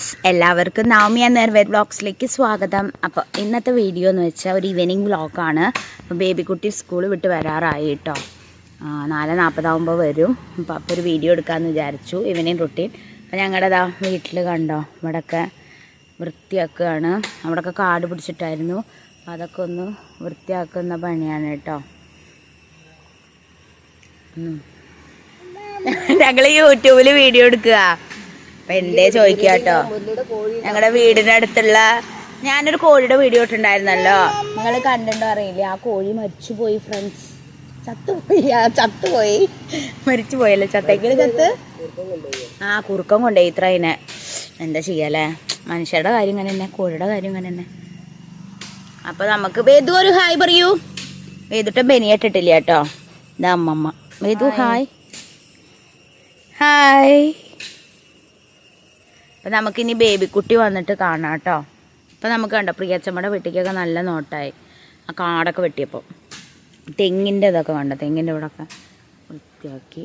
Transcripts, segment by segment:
Friends എല്ലാവർക്കും നാമിയ നേർവേർ ബ്ലോഗ്സിലേക്ക് സ്വാഗതം. അപ്പോൾ ഇന്നത്തെ വീഡിയോ എന്ന് വെച്ചാൽ ഒരു ഈവനിങ് വ്ളോഗാണ് അപ്പോൾ ബേബി കുട്ടി സ്കൂൾ വിട്ട് വരാറായി കേട്ടോ നാല് നാൽപ്പതാകുമ്പോൾ വരും. അപ്പോൾ അപ്പോൾ ഒരു വീഡിയോ എടുക്കാമെന്ന് വിചാരിച്ചു. ഈവനിങ് റുട്ടീൻ അപ്പോൾ ഞങ്ങളുടെ ദാ വീട്ടിൽ കണ്ടോ ഇവിടെയൊക്കെ വൃത്തിയാക്കുകയാണ് അവിടെയൊക്കെ കാട് പിടിച്ചിട്ടായിരുന്നു. അപ്പോൾ അതൊക്കെ ഒന്ന് വൃത്തിയാക്കുന്ന പണിയാണ് കേട്ടോ ഞങ്ങൾ യൂട്യൂബിൽ വീഡിയോ എടുക്കുക. അപ്പൊ എന്തേ ചോദിക്കാട്ടോ? കേട്ടോ ഞങ്ങളുടെ വീടിന്റെ അടുത്തുള്ള ഞാനൊരു കോഴിയുടെ വീഡിയോ ഇട്ടുണ്ടായിരുന്നല്ലോ നിങ്ങൾ കണ്ടിട്ടുണ്ടോ അറിയില്ലേ. ആ കോഴി മരിച്ചു പോയി ഫ്രണ്ട്സ് ചത്തുപോയി. ആ ചത്തുപോയി. മരിച്ചു പോയല്ലോ ചത്തേക്കിൽ ചത്ത്? ആ കുറുക്കം കൊണ്ടേ ഇത്ര അതിനെ. എന്താ ചെയ്യല്ലേ മനുഷ്യരുടെ കാര്യം ഇങ്ങനെ തന്നെ കോഴിയുടെ കാര്യം ഇങ്ങനെ തന്നെ. അപ്പൊ നമുക്ക് വേദു ഒരു ഹായ് പറയൂ. വേദുട്ട ബനിയായിട്ടിട്ടില്ല കേട്ടോ. ഇതാ അമ്മമ്മ. വേദു ഹായ്. ഹായ്. അപ്പം നമുക്കിനി ബേബിക്കുട്ടി വന്നിട്ട് കാണാം കേട്ടോ. ഇപ്പം നമുക്ക് കണ്ടോ പ്രിയച്ചമ്മയുടെ വീട്ടിലേക്കൊക്കെ നല്ല നോട്ടായി. ആ കാടൊക്കെ വെട്ടിയപ്പോൾ തെങ്ങിന്റെ ഇതൊക്കെ കണ്ടോ തെങ്ങിന്റെ ഇവിടെയൊക്കെ വൃത്തിയാക്കി.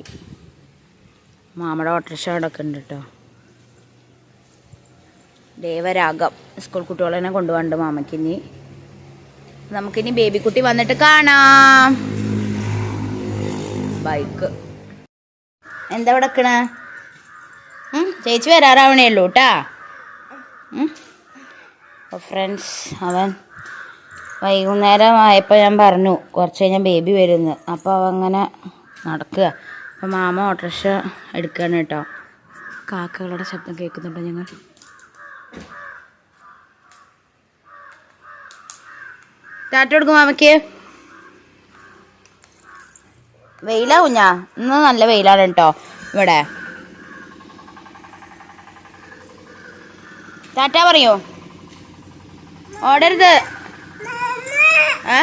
മാമയുടെ ഓട്ടോറിക്ഷ അവിടെയൊക്കെ ഉണ്ട് കേട്ടോ. ദേവരാഗം സ്കൂൾ കുട്ടികളെ തന്നെ കൊണ്ടുപോകണ്ട് മാമയ്ക്കിനി നമുക്കിനി ബേബിക്കുട്ടി വന്നിട്ട് കാണാം. ബൈക്ക്. എന്താ കിടക്കണ ചേച്ചി വരാറാവണേ ഉള്ളൂ കേട്ടാ ഫ്രണ്ട്സ് അവൻ വൈകുന്നേരം ആയപ്പോൾ ഞാൻ പറഞ്ഞു കുറച്ച് കഴിഞ്ഞാൽ ബേബി വരുന്നു. അപ്പോൾ അവ അങ്ങനെ നടക്കുക. അപ്പോൾ മാമ ഓട്ടോറിക്ഷ എടുക്കുകയാണ് കേട്ടോ കാക്കകളുടെ ശബ്ദം കേൾക്കുന്നുണ്ടോ ഞങ്ങൾ ടാറ്റ കൊടുക്കും മാമയ്ക്ക്. വെയിലാ കുഞ്ഞാ? ഇന്ന് നല്ല വെയിലാണ് കേട്ടോ ഇവിടെ. ടാറ്റ പറയോ? ഓടരുത്. ഏ?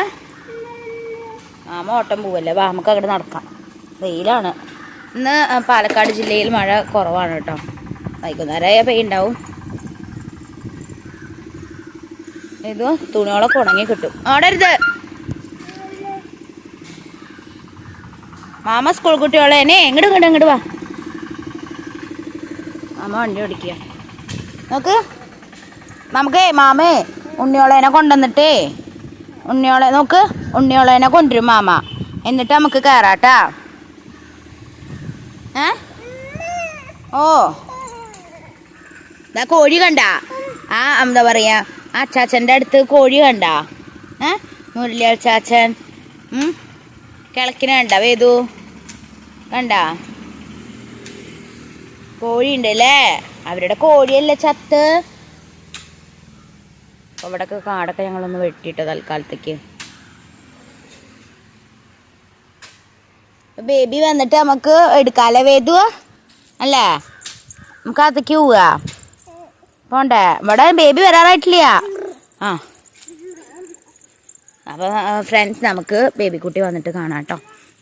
മാമ ഓട്ടം പോവല്ലേ? വാ നമുക്ക് അങ്ങോട്ട് നടക്കാം. വെയിലാണ്. ഇന്ന് പാലക്കാട് ജില്ലയിൽ മഴ കുറവാണ് കേട്ടോ. വൈകുന്നേരമായ പെയ്യുണ്ടാവും ഇത് തുണികളൊക്കെ ഉണങ്ങി കിട്ടും. ഓടരുത്. മാമ സ്കൂൾ കുട്ടികളെ എന്നെ എങ്ങോട്ട് ഇങ്ങോട്ട് ഇങ്ങോട്ട് വാ. മാമ വണ്ടി ഓടിക്കുക നോക്ക്. നമുക്കേ മാമേ ഉണ്ണിയോളേനെ കൊണ്ടുവന്നിട്ടേ. ഉണ്ണിയോളെ നോക്ക് ഉണ്ണിയോളേനെ കൊണ്ടുവരും മാമ. എന്നിട്ട് നമുക്ക് കയറാട്ടാ ഏ? ഓ. ഇതാ കോഴി കണ്ട. ആ എന്താ പറയാ? അച്ചാച്ചന്റെ അടുത്ത് കോഴി കണ്ട. ഏ? മുരളി ചാച്ചൻ കിളക്കിനെ കണ്ട വേദു. കണ്ട? ഉണ്ട് അല്ലേ? അവരുടെ കോഴിയല്ലേ ചത്ത്? അപ്പൊ ഇവിടൊക്കെ കാടൊക്കെ ഞങ്ങളൊന്ന് വെട്ടിയിട്ടോ തൽക്കാലത്തേക്ക്. ബേബി വന്നിട്ട് നമുക്ക് എടുക്കാല്ലേ വേദു അല്ലേ? നമുക്ക് അകത്തേക്ക് പോവാ പോണ്ടേ? ഇവിടെ ബേബി വരാറായിട്ടില്ല. ആ. അപ്പോൾ ഫ്രണ്ട്സ് നമുക്ക് ബേബിക്കുട്ടി വന്നിട്ട് കാണാം കേട്ടോ.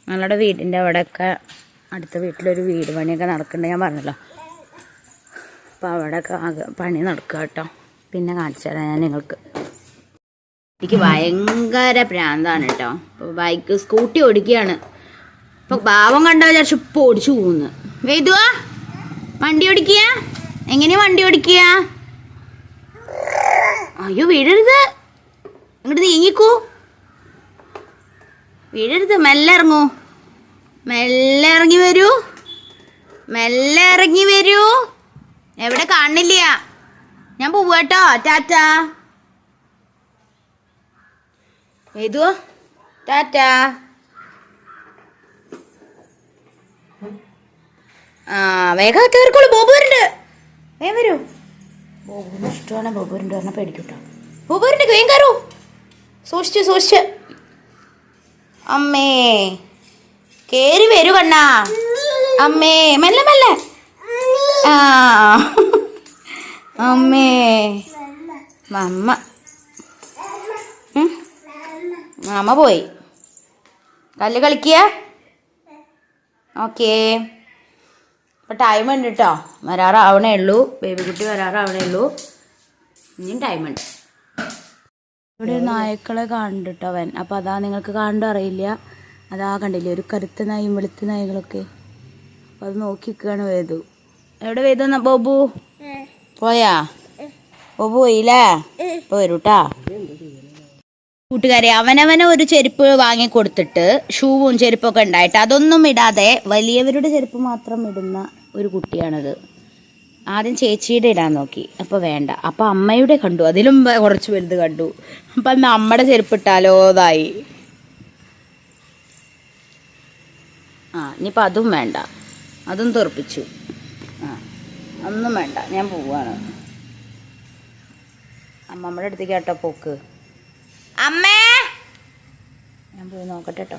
ഞങ്ങളുടെ വീടിന്റെ അവിടെയൊക്കെ അടുത്ത വീട്ടിലൊരു വീട് പണിയൊക്കെ നടക്കുന്നുണ്ട്. ഞാൻ പറഞ്ഞല്ലോ. അപ്പോൾ അവിടെയൊക്കെ പണി നടക്കുക കേട്ടോ. പിന്നെ കാണിച്ചു തരാം ഞാൻ നിങ്ങൾക്ക്. എനിക്ക് ഭയങ്കര പ്രാന്താണ് കേട്ടോ. ബൈക്ക് സ്കൂട്ടി ഓടിക്കുകയാണ്. ഇപ്പൊ ഭാവം കണ്ട വിചാരിച്ചു ഇപ്പൊ ഓടിച്ചു പോകുന്നു. വേദുവാ വണ്ടി ഓടിക്കുക? എങ്ങനെയാ വണ്ടി ഓടിക്കുക? അയ്യോ വീഴരുത്. ഇങ്ങോട്ട് നീങ്ങിക്കൂ. വീഴരുത് മെല്ലെ ഇറങ്ങൂ. മെല്ലെ ഇറങ്ങി വരൂ. മെല്ലെ ഇറങ്ങി വരൂ. എവിടെ കാണില്ല. ഞാൻ പോവാട്ടോ ടാറ്റ. ഏതു ടാറ്റ. ആ വേഗം കയറിക്കോളൂ. ബോബുരുണ്ട് വേഗം വരൂ. ബോബുവിന് ഇഷ്ടമാണ് ബോബുരുണ്ട് പറഞ്ഞാൽ പേടിക്കൂട്ടോ ബോബുരുണ്ട് വേഗം കയറൂ. സൂക്ഷിച്ച് സൂക്ഷിച്ച്. അമ്മേ. കേറി വരൂ കണ്ണാ. അമ്മേ. മെല്ലെ മെല്ലെ. ആ. അമ്മേ. മമ്മ അമ്മ മാമ പോയി. കല്ല് കളിക്കുക ഓക്കേ. ഇപ്പം ടൈം ഉണ്ട് കേട്ടോ വരാറാവണേ ഉള്ളൂ. ബേബി കുട്ടി വരാറാവണേ ഉള്ളൂ. ഇനിയും ടൈമുണ്ട് ഇവിടെ നായ്ക്കളെ കാണുന്നുണ്ട് കേട്ടോ അവൻ. അപ്പം അതാ നിങ്ങൾക്ക് കാണണ്ടോ അറിയില്ല. അതാ കണ്ടില്ലേ ഒരു കറുത്ത നായും വെളുത്ത നായകളൊക്കെ. അപ്പം അത് നോക്കി നിൽക്കുകയാണ് വേദു. എവിടെ വേദു ബോബു? പോയാ? ഓ പോയില്ലേ? ഇപ്പൊ വരൂട്ടാ. കൂട്ടുകാരെ അവനവനെ ഒരു ചെരുപ്പ് വാങ്ങി കൊടുത്തിട്ട് ഷൂവും ചെരുപ്പൊക്കെ ഉണ്ടായിട്ട് അതൊന്നും ഇടാതെ വലിയവരുടെ ചെരുപ്പ് മാത്രം ഇടുന്ന ഒരു കുട്ടിയാണത്. ആദ്യം ചേച്ചിയുടെ ഇടാൻ നോക്കി. അപ്പൊ വേണ്ട. അപ്പൊ അമ്മയുടെ കണ്ടു. അതിലും കുറച്ച് വലുത് കണ്ടു. അപ്പൊ അമ്മയുടെ ചെരുപ്പ് ഇട്ടാലോ ഇതായി. ആ ഇനിയിപ്പോൾ അതും വേണ്ട. അതും തെറിപ്പിച്ചു. ഒന്നും വേണ്ട ഞാൻ പോവാണ്. അമ്മമ്മയുടെ അടുത്തേക്ക് കേട്ടോ പോക്ക്. അമ്മേ! ഞാൻ പോയി നോക്കട്ടെ കേട്ടോ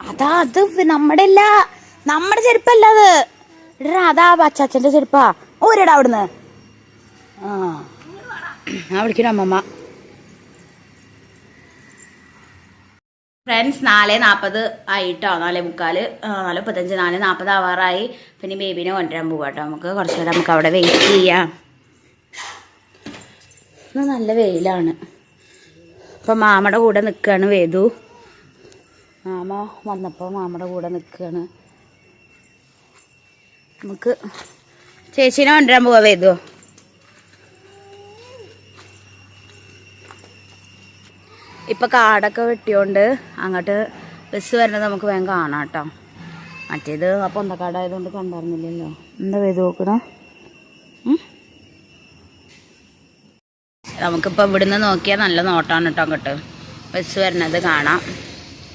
അതാ അത് നമ്മുടെ അല്ല നമ്മുടെ ചെരുപ്പല്ല അത്. ഇടാ അതാ അച്ചാച്ചന്റെ ചെരുപ്പാ. ഓരടാ അവിടുന്ന്. ആ. വിളിക്കണോ അമ്മമ്മ? ഫ്രണ്ട്സ് നാല് നാൽപ്പത് ആയിട്ടോ നാല് മുക്കാൽ ആ, നാല് മുപ്പത്തഞ്ച് നാല് നാൽപ്പത് ആവാറായി. പിന്നെ ബേബിനെ കൊണ്ടുവരാൻ പോകാം കേട്ടോ നമുക്ക് കുറച്ച് നേരം നമുക്ക് അവിടെ വെയിറ്റ് ചെയ്യാം. ഇന്ന് നല്ല വെയിലാണ്. അപ്പം മാമയുടെ കൂടെ നിൽക്കുകയാണ് വേദു. മാമ വന്നപ്പോൾ മാമയുടെ കൂടെ നിൽക്കുകയാണ് നമുക്ക് ചേച്ചീനെ കൊണ്ടുവരാൻ പോവാ വേദു. ഇപ്പം കാടൊക്കെ വെട്ടിയോണ്ട് അങ്ങോട്ട് ബസ് വരണത് നമുക്ക് വേഗം കാണാം കേട്ടോ മറ്റേത് ആ പൊന്തക്കാടായതുകൊണ്ട് കണ്ടായിരുന്നില്ലല്ലോ എന്താ ചെയ്ത് നോക്കണേ? നമുക്കിപ്പോൾ ഇവിടുന്ന് നോക്കിയാൽ നല്ല നോട്ടാണ് കേട്ടോ അങ്ങോട്ട്. ബസ് വരണത് കാണാം.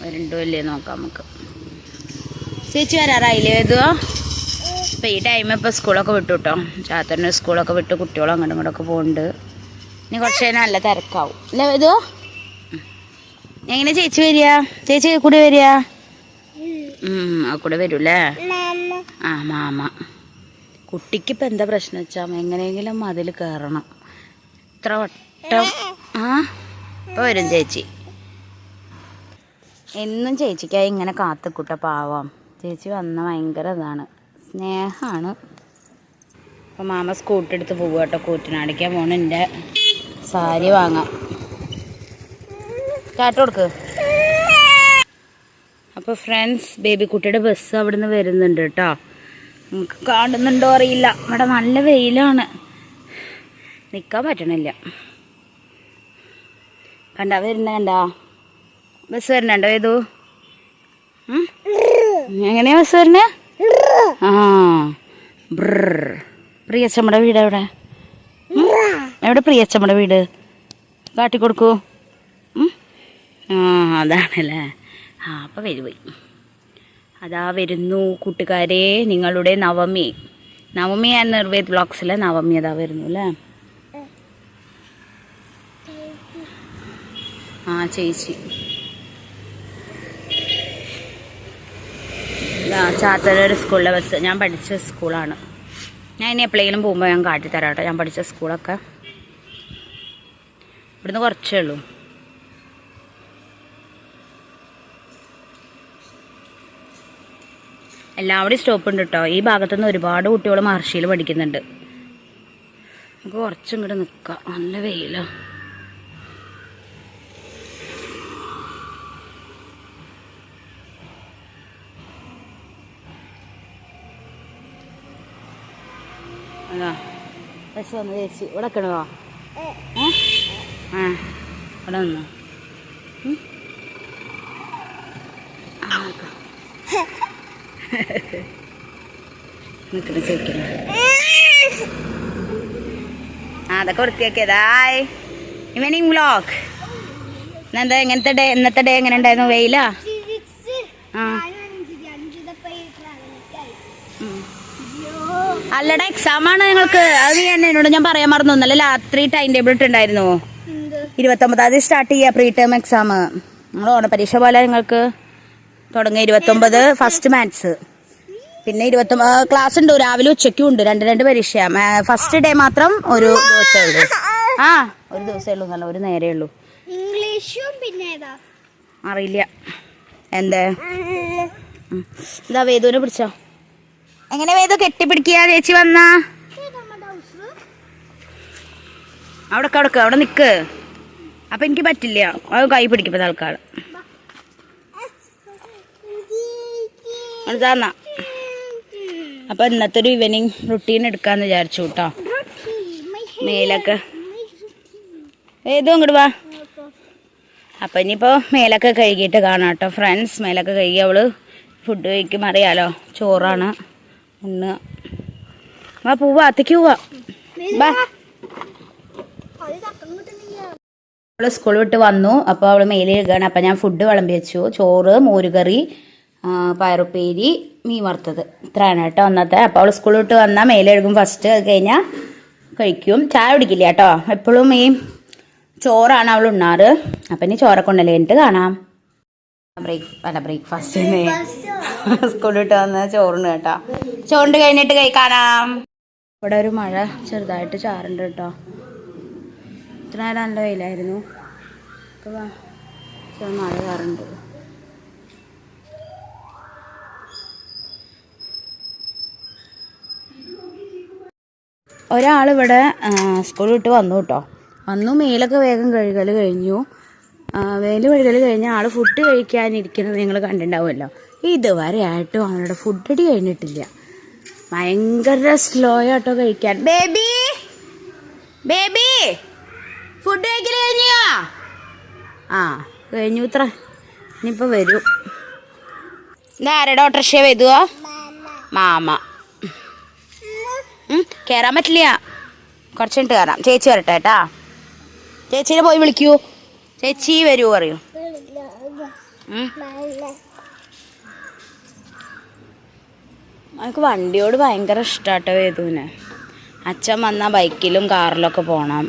വരണ്ടോ ഇല്ലേ നോക്കാം നമുക്ക്. ചേച്ചി വരാറായില്ലേ വേദുവോ ഇപ്പം ഈ ടൈം ഇപ്പോൾ സ്കൂളൊക്കെ വിട്ടു കേട്ടോ ചാത്തറിന്റെ സ്കൂളൊക്കെ വിട്ട് കുട്ടികളും അങ്ങോട്ടും ഇങ്ങോട്ടൊക്കെ പോകുന്നുണ്ട് ഇനി കുറച്ച് കഴിഞ്ഞാൽ നല്ല തിരക്കാവും. അല്ലേ വേദുവോ എങ്ങനെ ചേച്ചി വരിക? ചേച്ചി കൂടെ വരിക? ആ കൂടെ വരൂല്ലേ? ആ മാമ. കുട്ടിക്ക് ഇപ്പം എന്താ പ്രശ്നം വെച്ചാൽ എങ്ങനെയെങ്കിലും മതിൽ കയറണം ഇത്ര വട്ടം. ആ ഇപ്പം വരും ചേച്ചി. എന്നും ചേച്ചിക്കായി ഇങ്ങനെ കാത്തുക്കുട്ട പാവാം. ചേച്ചി വന്ന ഭയങ്കര ഇതാണ്. സ്നേഹമാണ് അപ്പം മാമ സ്കൂട്ടി എടുത്ത് പോവുക കേട്ടോ കൂറ്റനാടിക്കാൻ പോണ. എന്റെ സാരി വാങ്ങാം. കാട്ട് കൊടുക്ക്. അപ്പോൾ ഫ്രണ്ട്സ് ബേബി കുട്ടിയുടെ ബസ് അവിടുന്ന് വരുന്നുണ്ട് കേട്ടോ നമുക്ക് കാണുന്നുണ്ടോ അറിയില്ല. ഇവിടെ നല്ല വെയിലാണ്. നിൽക്കാൻ പറ്റണില്ല. കണ്ട വരുന്ന കണ്ട? ബസ് വരണുണ്ടോ ഏതു? എങ്ങനെയാ ബസ് വരണേ? ആ. പ്രിയച്ചമ്മടെ വീട് എവിടെ? എവിടെ പ്രിയച്ചമ്മടെ വീട്? കാട്ടിക്കൊടുക്കൂ? ആ അതാണല്ലേ. ആ അപ്പം വരുപോയി അതാ വരുന്നു കൂട്ടുകാരെ നിങ്ങളുടെ നവമി. നവമി ആൻഡ് നിർവേദ് ബ്ലോഗ്സിലെ നവമി അതാ വരുന്നു അല്ലേ? ആ ചേച്ചി. ചാത്തലൊരു സ്കൂളിലെ ബസ്. ഞാൻ പഠിച്ച സ്കൂളാണ്. ഞാൻ ഇനി എപ്പോഴെങ്കിലും പോകുമ്പോൾ ഞാൻ കാട്ടിത്തരാം കേട്ടോ ഞാൻ പഠിച്ച സ്കൂളൊക്കെ ഇവിടുന്ന് കുറച്ചേ ഉള്ളൂ. എല്ലാവിടെയും സ്റ്റോപ്പ് ഉണ്ട് കേട്ടോ ഈ ഭാഗത്തുനിന്ന് ഒരുപാട് കുട്ടികൾ മഹർഷിയിൽ പഠിക്കുന്നുണ്ട്. നമുക്ക് കുറച്ചും ഇങ്ങോട്ട് നിൽക്കാം നല്ല വെയിലോ. ചേച്ചി. ഇവിടെ നിൽക്കണോ ആ. ഇവിടെ നിന്നോ. ആ. നിൽക്കണം ചോദിക്കണം ആ അതൊക്കെ വൃത്തിയാക്കിയതായ് ഇവനിങ് വ്ലോഗ് എന്താ എങ്ങനത്തെ ഡേ ഇന്നത്തെ ഡേ എങ്ങനെ ഉണ്ടായിരുന്നു? വെയിലാ? ആ. അല്ലടാ എക്സാം ആണ് നിങ്ങൾക്ക്. അത് നീ എന്നെ എന്നോട് ഞാൻ പറയാൻ മറന്നു. ഇന്നലെ രാത്രി ടൈം ടേബിൾ ഇട്ടുണ്ടായിരുന്നു ഇരുപത്തൊമ്പതാം തീയതി സ്റ്റാർട്ട് ചെയ്യാം പ്രീ ടേം എക്സാം നിങ്ങൾ ഓണപരീക്ഷ പോലെ നിങ്ങൾക്ക്? തുടങ്ങുക. ഇരുപത്തൊമ്പത് ഫസ്റ്റ് മാത്സ് പിന്നെ ഇരുപത്തൊമ്പത് ക്ലാസ് ഉണ്ട്. രാവിലെ ഉച്ചയ്ക്കും ഉണ്ട്. രണ്ട് രണ്ട് പരീക്ഷ ഫസ്റ്റ് ഡേ മാത്രം ഒരു ദിവസമേ ഉള്ളൂ. ആ ഒരു ദിവസമേ ഉള്ളൂ നല്ല ഒരു നേരേ ഉള്ളൂ. ഇംഗ്ലീഷും പിന്നെ അറിയില്ല. എന്തേ. ഇതാ വേദുവിനെ പിടിച്ചോ. എങ്ങനെ വേദു കെട്ടിപ്പിടിക്കുക? ചേച്ചി വന്നാ. അവിടെ അവിടെ അവിടെ നിക്ക്. അപ്പൊ എനിക്ക് പറ്റില്ല. അത് കൈ പിടിക്കുമ്പോ തൽക്കാലം താന്നാ അപ്പോൾ ഇന്നത്തെ ഒരു ഈവനിങ് റുട്ടീൻ എടുക്കാമെന്ന് വിചാരിച്ചു കേട്ടോ മേലൊക്കെ. ഏതോ ഇങ്ങോട്ട് വാ. അപ്പം ഇനിയിപ്പോൾ മേലൊക്കെ കഴുകിയിട്ട് കാണാം കേട്ടോ ഫ്രണ്ട്സ് മേലൊക്കെ കഴുകി അവൾ ഫുഡ് കഴിക്കും അറിയാലോ. ചോറാണ്. ഉണ്ണ. വാ പോവാ അത്തേക്ക് പോവാ. ബാ സ്കൂൾ വിട്ട് വന്നു. അപ്പോൾ അവൾ മേലെ കഴുകാണ്. അപ്പം ഞാൻ ഫുഡ് വിളമ്പി വെച്ചു. ചോറ് മോരുകറി പയറുപ്പേരി മീൻ വറുത്തത്. ഇത്രയാണ് കേട്ടോ അന്നത്തെ. അപ്പോൾ അവൾ സ്കൂളിൽ വിട്ട് വന്നാൽ മേലെഴുകും ഫസ്റ്റ് അത് കഴിഞ്ഞാൽ കഴിക്കും. ചായ കുടിക്കില്ല കേട്ടോ. എപ്പോഴും ഈ ചോറാണ് അവൾ ഉണ്ണാറ്. അപ്പം ഇനി ചോറ എന്നിട്ട് കാണാം. ബ്രേക്ക് അല്ല ബ്രേക്ക്ഫാസ്റ്റ് സ്കൂളിൽ വിട്ട് വന്ന് ചോറുണ്ട് കേട്ടോ. ചോറുണ്ട് കഴിഞ്ഞിട്ട് കൈ കാണാം. ഇവിടെ ഒരു മഴ ചെറുതായിട്ട് ചാറുണ്ട് കേട്ടോ. ഇത്ര നേരം നല്ല വെയിലായിരുന്നു. മഴ ചാറുണ്ട്. ഒരാളിവിടെ സ്കൂൾ വിട്ട് വന്നു കേട്ടോ. വന്നു മേലൊക്കെ വേഗം കഴുകൽ കഴിഞ്ഞു. വേൽ കഴുകൽ കഴിഞ്ഞ ആൾ ഫുഡ് കഴിക്കാനിരിക്കുന്നത് നിങ്ങൾ കണ്ടിട്ടുണ്ടാവുമല്ലോ. ഇതുവരെ ആയിട്ടും അവളുടെ ഫുഡ് അടി കഴിഞ്ഞിട്ടില്ല. ഭയങ്കര സ്ലോ ആട്ടോ കഴിക്കാൻ. ബേബി! ബേബി! ഫുഡ് കഴിക്കൽ കഴിഞ്ഞോ? ആ കഴിഞ്ഞു ഇത്ര. ഇനിയിപ്പോൾ വരൂ. ഇതാരുടെ ഓട്ടർഷ്യ വരുവോ? മാമ. ഉം, കേറാൻ പറ്റില്ല. കുറച്ച് കഴിഞ്ഞിട്ട് കയറാം ചേച്ചി വരട്ടെ കേട്ടാ. ചേച്ചീനെ പോയി വിളിക്കൂ. ചേച്ചി വരൂ പറയൂ. എനിക്ക് വണ്ടിയോട് ഭയങ്കര ഇഷ്ടാട്ടോ വേദുവിന്. അച്ഛൻ വന്നാൽ ബൈക്കിലും കാറിലൊക്കെ പോകണം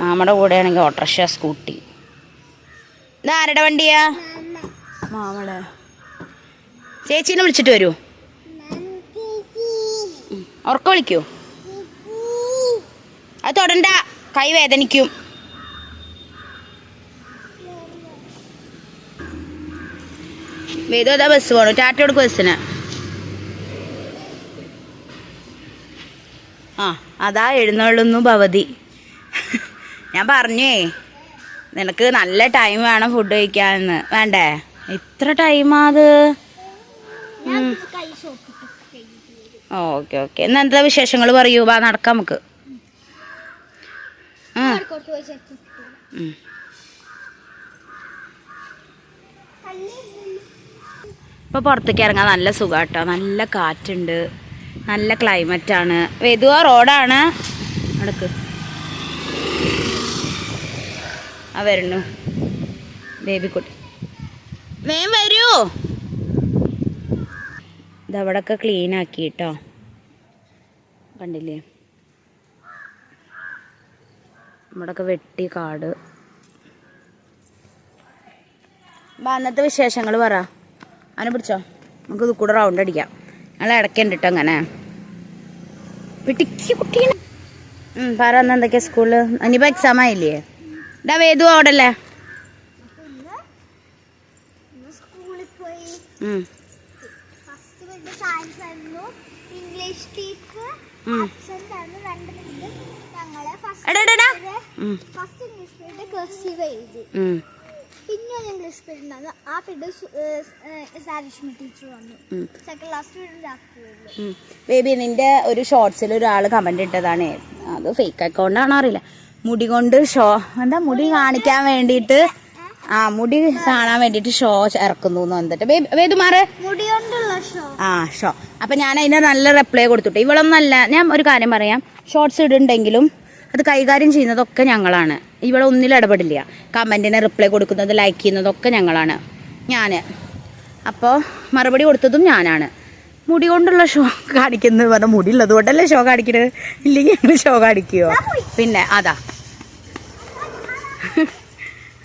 മാമയുടെ കൂടെ ആണെങ്കിൽ ഓട്ടോറിക്ഷ സ്കൂട്ടി. ഇത് ആരുടെ വണ്ടിയാ? മാമടെ. ചേച്ചീനെ വിളിച്ചിട്ട് വരൂ. ഉറക്കം വിളിക്കൂ അത് തൊടണ്ട. കൈ വേദനിക്കും. വേദോദാ ബസ് പോണു. ടാറ്റ കൊടുക്കും ബസ്സിന് ആ അതാ എഴുന്നള്ളുന്നു ഭവതി. ഞാൻ പറഞ്ഞേ നിനക്ക് നല്ല ടൈം വേണം ഫുഡ് കഴിക്കാൻ വേണ്ടേ? ഇത്ര ടൈമാ അത്? Okay okay. എന്നാ എന്താ വിശേഷങ്ങൾ പറയൂ? വാ നടക്കാം നമുക്ക്. ഇപ്പൊ പുറത്തേക്ക് ഇറങ്ങാൻ നല്ല സുഖാട്ടോ. നല്ല കാറ്റുണ്ട്. നല്ല ക്ലൈമറ്റ് ആണ് വെതുവ റോഡാണ്. നടക്ക്. ആ വരുന്നു ബേബിക്കുട്ടി. വേം വരൂ. ഇതവിടൊക്കെ ക്ലീൻ ആക്കി കേട്ടോ കണ്ടില്ലേ? ഇവിടൊക്കെ വെട്ടി കാട്. അന്നത്തെ വിശേഷങ്ങൾ പറ. അതിനെ പിടിച്ചോ? നമുക്ക് ഇത് കൂടെ റൗണ്ട് അടിക്കാം. ഞങ്ങൾ ഇടയ്ക്കുണ്ട് കേട്ടോ അങ്ങനെ വെട്ടിക്ക് കുട്ടീനെ. ഉം, പറ അന്ന് എന്തൊക്കെയാ സ്കൂളിൽ ഇനിയിപ്പോൾ എക്സാം ആയില്ലേ? ഇതാ വേദു അവിടെ അല്ലേ? സ്കൂളിൽ പോയി പിന്നെ ഒരു ഇംഗ്ലീഷ് പീരീഡ് ഉണ്ടായിരുന്നു. ആ പീരീഡ് സാരിഷ്മി ടീച്ചർ വന്നു. സെക്കൻഡ് ക്ലാസ് പീരീഡ് ബേബി നിന്റെ ഒരു ഷോർട്സിൽ ഒരാൾ കമന്റ് ഇട്ടതാണ്. അത് ഫേക്ക് അക്കൗണ്ട് ആണോ അറിയില്ല. മുടി കൊണ്ട് ഷോ എന്താ മുടി കാണിക്കാൻ വേണ്ടിയിട്ട്? ആ മുടി കാണാൻ വേണ്ടിയിട്ട് ഷോ ഇറക്കുന്നു എന്ന് വന്നിട്ട്. ബേബി വേദുമാറ് മുടി കൊണ്ടുള്ള ഷോ ആ ഷോ. അപ്പൊ ഞാൻ അതിന് നല്ല റിപ്ലൈ കൊടുത്തിട്ട്. ഇവളൊന്നല്ല ഞാൻ ഒരു കാര്യം പറയാം. ഷോർട്സ് ഇടുണ്ടെങ്കിലും അത് കൈകാര്യം ചെയ്യുന്നതൊക്കെ ഞങ്ങളാണ്. ഇവിടെ ഇടപെടില്ല. കമന്റിനെ റിപ്ലൈ കൊടുക്കുന്നത് ലൈക്ക് ചെയ്യുന്നതൊക്കെ ഞങ്ങളാണ്. ഞാൻ അപ്പോൾ മറുപടി കൊടുത്തതും ഞാനാണ്. മുടി കൊണ്ടുള്ള ഷോ കാണിക്കുന്നത് പറഞ്ഞാൽ മുടി ഉള്ളത് കൊണ്ടല്ലേ ഷോ കാണിക്കണത് ഇല്ലെങ്കിൽ ഞങ്ങൾ ഷോ കാണിക്കുമോ പിന്നെ അതാ.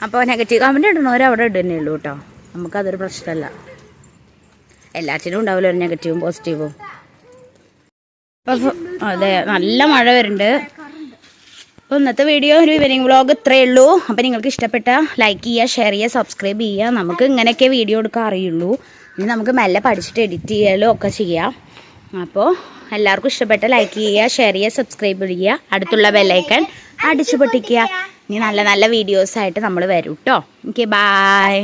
അപ്പോൾ നെഗറ്റീവ് കമന്റ് ഇടണവരവിടെ ഇടുന്നേ ഉള്ളൂ കേട്ടോ. നമുക്കതൊരു പ്രശ്നമല്ല. എല്ലാറ്റിനും ഉണ്ടാവില്ല നെഗറ്റീവും പോസിറ്റീവും അതെ നല്ല മഴ വരുന്നുണ്ട്. അപ്പോൾ ഇന്നത്തെ വീഡിയോ ഒരു ഈവനിങ് വ്ളോഗ് ഇത്രയേ ഉള്ളൂ. അപ്പോൾ നിങ്ങൾക്ക് ഇഷ്ടപ്പെട്ട ലൈക്ക് ചെയ്യുക ഷെയർ ചെയ്യുക സബ്സ്ക്രൈബ് ചെയ്യുക. നമുക്ക് ഇങ്ങനെയൊക്കെ വീഡിയോ എടുക്കാൻ അറിയുള്ളൂ. ഇനി നമുക്ക് മെല്ലെ പഠിച്ചിട്ട് എഡിറ്റ് ചെയ്യാലും ഒക്കെ ചെയ്യാം. അപ്പോൾ എല്ലാവർക്കും ഇഷ്ടപ്പെട്ട ലൈക്ക് ചെയ്യുക ഷെയർ ചെയ്യുക സബ്സ്ക്രൈബ് ചെയ്യുക. അടുത്തുള്ള ബെല്ലൈക്കൺ അടിച്ചു പൊട്ടിക്കുക. ഇനി നല്ല നല്ല വീഡിയോസായിട്ട് നമ്മൾ വരും കേട്ടോ ഓക്കെ ബായ്